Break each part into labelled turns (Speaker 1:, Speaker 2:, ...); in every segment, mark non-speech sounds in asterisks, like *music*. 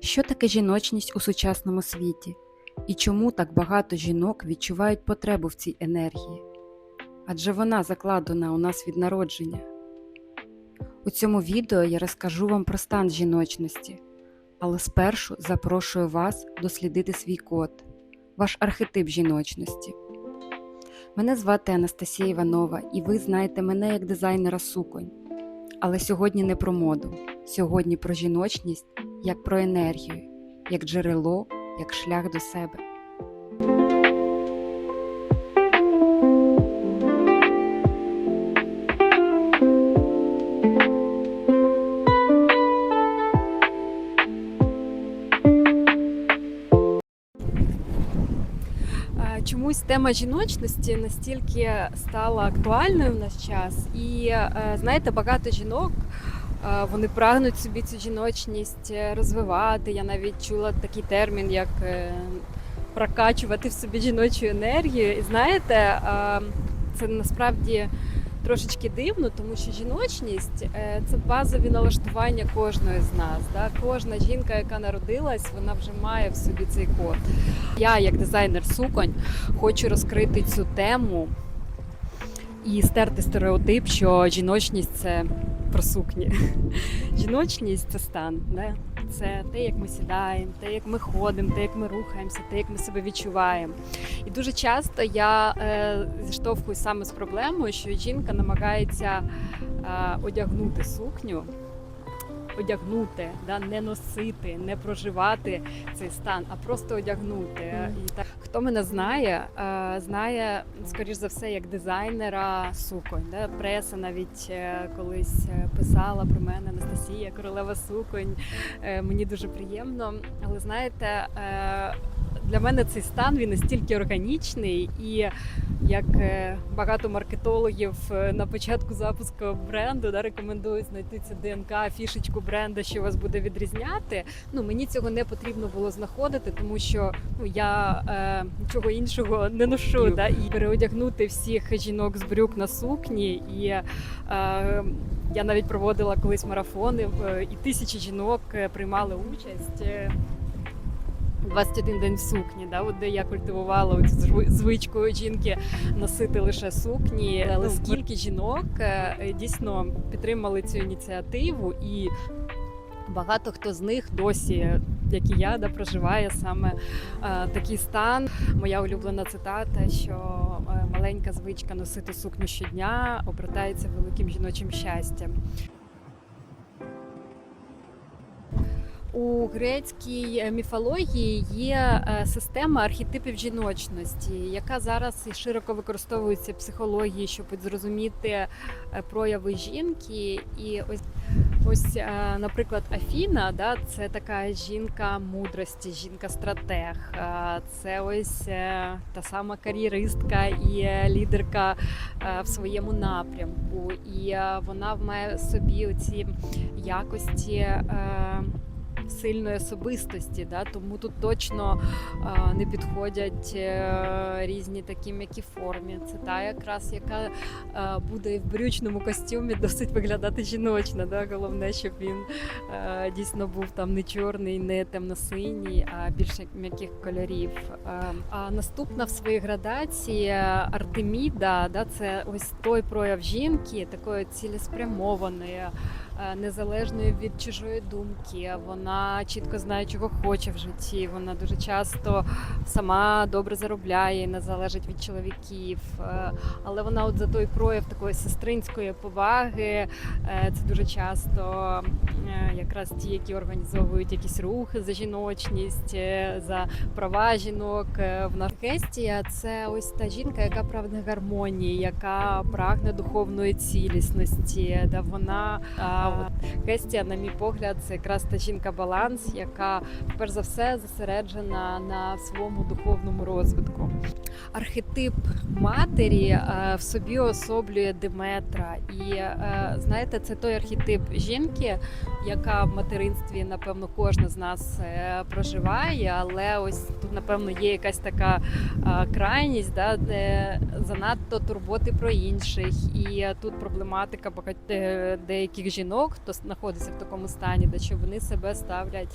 Speaker 1: Що таке жіночність у сучасному світі? І чому так багато жінок відчувають потребу в цій енергії? Адже вона закладена у нас від народження. У цьому відео я розкажу вам про стан жіночності, але спершу запрошую вас дослідити свій код, ваш архетип жіночності. Мене звати Анастасія Іванова, і ви знаєте мене як дизайнера суконь. Але сьогодні не про моду, сьогодні про жіночність як про енергію, як джерело, як шлях до себе.
Speaker 2: Чомусь тема жіночності настільки стала актуальною в наш час, і е, знаєте, багато жінок вони прагнуть собі цю жіночність е, розвивати. Я навіть чула такий термін, як е, прокачувати в собі жіночу енергію. І знаєте, це насправді трошечки дивно, тому що жіночність е, це базові налаштування кожної з нас. Кожна жінка, яка народилась, вона вже має в собі цей код. Я, як дизайнер суконь, хочу розкрити цю тему і стерти стереотип, що жіночність це про сукні. *laughs* Жіночність це стан. Да? Це те, як ми сідаємо, те, як ми ходимо, те, як ми рухаємося, те, як ми себе відчуваємо. І дуже часто я е, зіштовхуюсь саме з проблемою, що жінка намагається е, одягнути сукню, одягнути, да, не носити, не проживати цей стан, а просто одягнути. І так, хто мене знає, е, знає, скоріш за все, як дизайнера суконь. Да? Преса навіть е, колись е, писала про мене Анастасія, королева суконь. Мені дуже приємно. Але знаєте, для мене цей стан він настільки органічний і. Як е, багато маркетологів е, на початку запуску бренду да, рекомендують знайти цю ДНК, фішечку бренду, що вас буде відрізняти. Ну мені цього не потрібно було знаходити, тому що ну я е, нічого іншого не ношу. Да, і переодягнути всіх жінок з брюк на сукні. І е, я навіть проводила колись марафони, е, і тисячі жінок приймали участь. Е, 21 день в сукні, да, от де я культивувала цю звичку жінки носити лише сукні. Але
Speaker 1: Ну,
Speaker 2: скільки жінок е, дійсно підтримали цю ініціативу, і багато хто з них досі, як і я, да, проживає саме е, такий стан. Моя улюблена цитата, що е, маленька звичка носити сукню щодня обертається великим жіночим щастям. У грецькій е, міфології є е, система архетипів жіночності, яка зараз широко використовується в психології, щоб зрозуміти е, прояви жінки. І ось, ось наприклад, Афіна, да, це така жінка мудрості, жінка-стратег. Це ось та сама кар'єристка і лідерка в своєму напрямку. І вона має в собі оці якості. Сильної особистості, да? тому тут точно е, не підходять е, різні такі м'які формі. Це та якраз, яка е, буде в брючному костюмі досить виглядати жіночно. Да? Головне, щоб він е, дійсно був там не чорний, не темно-синій, а більше м'яких кольорів. Е, а наступна в своїй градації Артеміда, да? це ось той прояв жінки, такої цілеспрямованої незалежною від чужої думки. Вона чітко знає, чого хоче в житті. Вона дуже часто сама добре заробляє, не залежить від чоловіків. Е, Але вона, от за той прояв такої сестринської поваги, е, це дуже часто е, якраз ті, які організовують якісь рухи за жіночність, е, за права жінок. Е, В нас Гестія це ось та жінка, яка прагне гармонії, яка прагне духовної цілісності, де вона а, от Гестія, на мій погляд, це якраз та жінка-баланс, яка перш за все зосереджена на своєму духовному розвитку. Архетип матері е, в собі особлює Деметра, і е, знаєте, це той архетип жінки, яка в материнстві, напевно, кожна з нас е, проживає, але ось тут, напевно, є якась така крайність, да, де занадто турботи про інших, і тут проблематика багать- деяких жінок. Жінок, хто знаходиться в такому стані, де що вони себе ставлять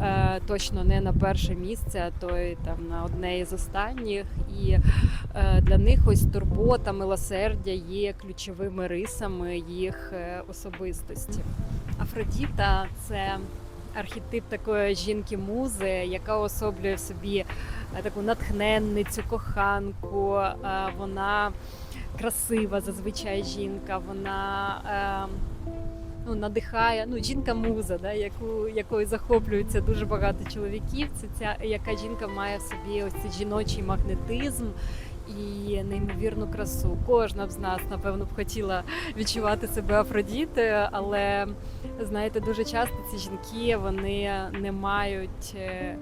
Speaker 2: е, точно не на перше місце, а то й там на одне із останніх. І е, для них ось турбота, милосердя є ключовими рисами їх е, особистості. Афродіта це архетип такої жінки-музи, яка особлює в собі е, таку натхненницю, коханку. Е, Вона красива зазвичай жінка, вона ну, надихає. Ну, жінка-муза, да, яку, якою захоплюється дуже багато чоловіків. Це ця яка жінка має в собі ось цей жіночий магнетизм. І неймовірну красу. Кожна з нас, напевно, б хотіла відчувати себе Афродітою, але знаєте, дуже часто ці жінки вони не мають е,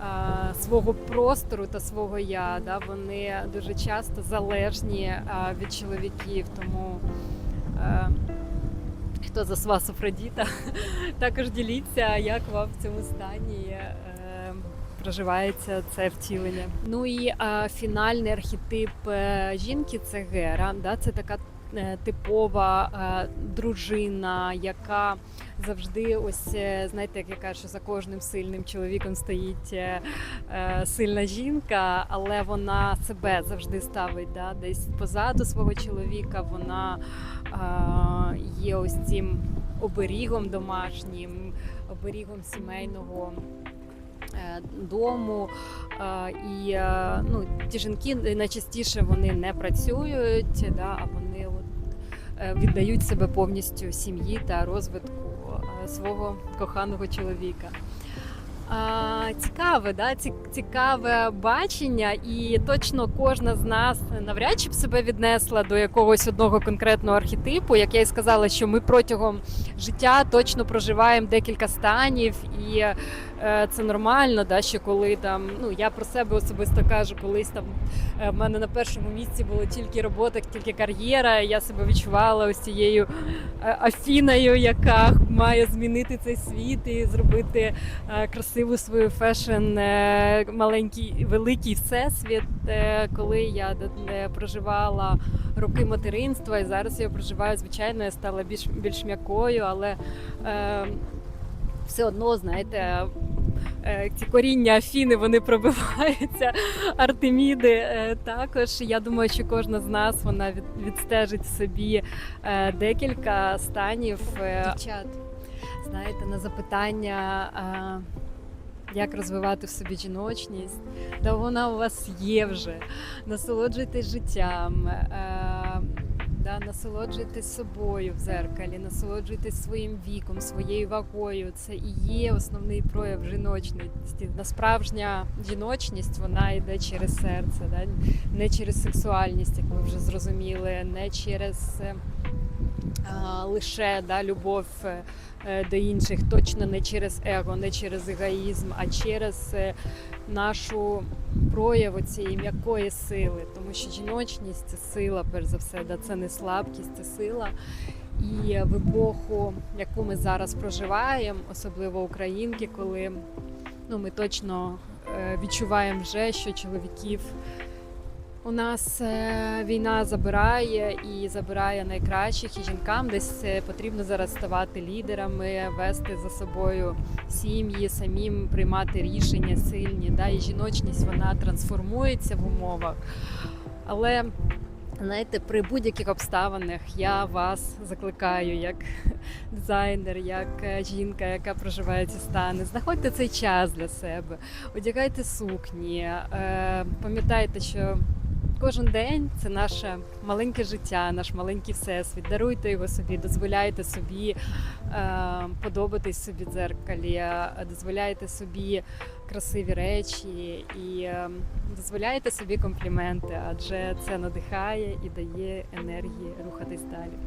Speaker 2: а, свого простору та свого я. Да? Вони дуже часто залежні а, від чоловіків. Тому е, хто за вас Афродіта, *laughs* також діліться, як вам в цьому стані. е, Проживається це втілення. Ну і фінальний архетип е, жінки це Гера. Да? Це така типова е, дружина, яка завжди, ось е, знаєте, як я кажу, що за кожним сильним чоловіком стоїть е, е, сильна жінка, але вона себе завжди ставить да? десь позаду свого чоловіка. Вона е, є ось цим оберігом домашнім, оберігом сімейного е, дому. Е, І е, ну, ті жінки найчастіше вони не працюють, да, а вони е, віддають себе повністю сім'ї та розвитку е, свого коханого чоловіка. Цікаве, да? ці- цікаве бачення, і точно кожна з нас навряд чи б себе віднесла до якогось одного конкретного архетипу. Як я і сказала, що ми протягом життя точно проживаємо декілька станів, і е, це нормально, да, що коли там, ну я про себе особисто кажу, колись там е, в мене на першому місці було тільки робота, тільки кар'єра. Я себе відчувала ось цією е, Афіною, яка має змінити цей світ і зробити е, красиву свою фешн е, маленький великий всесвіт. Е, Коли я проживала роки материнства, і зараз я проживаю, звичайно, я стала більш більш м'якою, але е, все одно, знаєте. е, Ці коріння Афіни вони пробиваються, *laughs* Артеміди також. Я думаю, що кожна з нас вона відстежить собі декілька станів. Дівчат, знаєте, на запитання, як розвивати в собі жіночність, да вона у вас є вже. Насолоджуйтесь життям. Е, Да, насолоджуйтесь собою в зеркалі, насолоджуйтесь своїм віком, своєю вагою. Це і є основний прояв жіночності. Насправжня жіночність вона йде через серце, да? не через сексуальність, як ми вже зрозуміли, не через е, лише да, любов е, е, до інших, точно не через его, не через егоїзм, а через е, нашу прояв цієї м'якої сили, тому що жіночність це сила, перш за все, да, це не слабкість, це сила. І в епоху, яку ми зараз проживаємо, особливо українки, коли ну, ми точно відчуваємо вже, що чоловіків у нас е, війна забирає і забирає найкращих, і жінкам десь е, потрібно зараз ставати лідерами, вести за собою сім'ї, самим приймати рішення сильні. Да? І жіночність вона трансформується в умовах. Але знаєте, при будь-яких обставинах я вас закликаю як дизайнер, як е, жінка, яка проживає ці стани. Знаходьте цей час для себе, одягайте сукні, пам'ятайте, що. Кожен день це наше маленьке життя, наш маленький всесвіт. Даруйте його собі, дозволяйте собі е, подобатись собі дзеркалі, е, дозволяйте собі красиві речі і е, дозволяйте собі компліменти, адже це надихає і дає енергії рухатись далі.